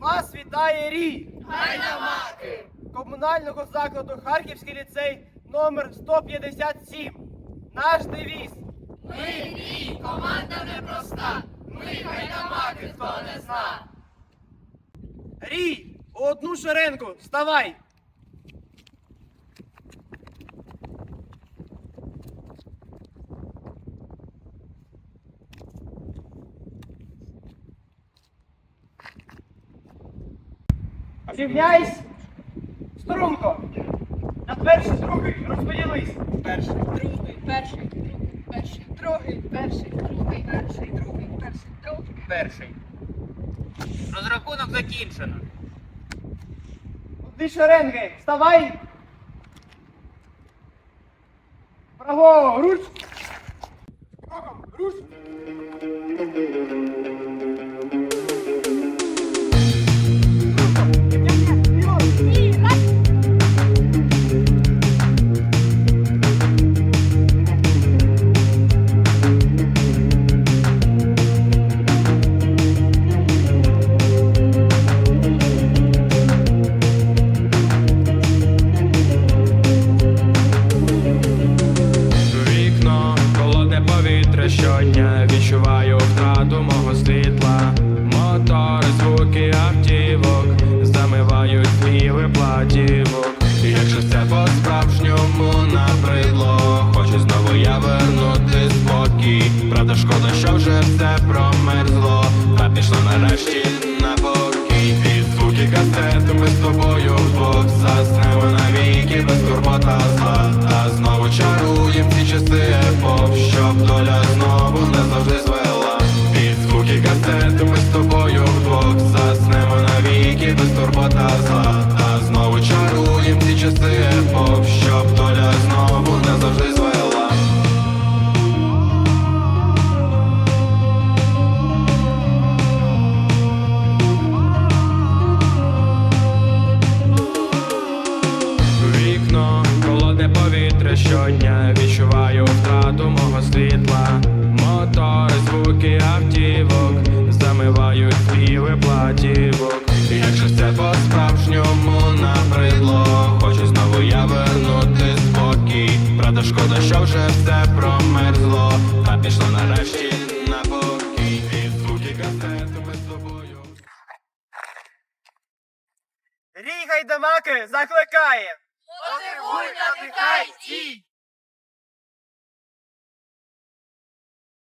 Вас вітає Рій! Гайдамаки! Комунального закладу Харківський ліцей номер 157. Наш девіз. Ми Рій, команда непроста. Ми гайдамаки, хто не зна. Рій! У одну шеренку! Вставай! Рівняйсь! Струнко! На перший, другий розподілись! Перший. Другий, перший, другий, перший, другий, перший, другий, перший, другий, перший, другий. Перший. Розрахунок закінчено. Дві шеренги! Вставай! Право! Руч! Руч! Відчуваю втрату мого світла. Мотори, звуки автівок замивають співи платівок. Якщо це по-справжньому набридло, хочу знову я вернути спокій. Правда, шкода, що вже все промерзло, та пішло нарешті на покій. І звуки касети ми з тобою вдвох заснемо навіки без турбота зла. Та знову чаруєм ці часи епох, щоб доля часи щоб доля знову не завжди звела. Вікно, холодне повітря щодня відчуваю втрату мого світла. Мотори, звуки автівок замивають співи платівок. І Якщо це по-справжньому набридло, все промерзло, та пішло нарешті на покій. І звуки касету ми з тобою. Рій Гайдамаки закликає! Мотивуй, закликай дій!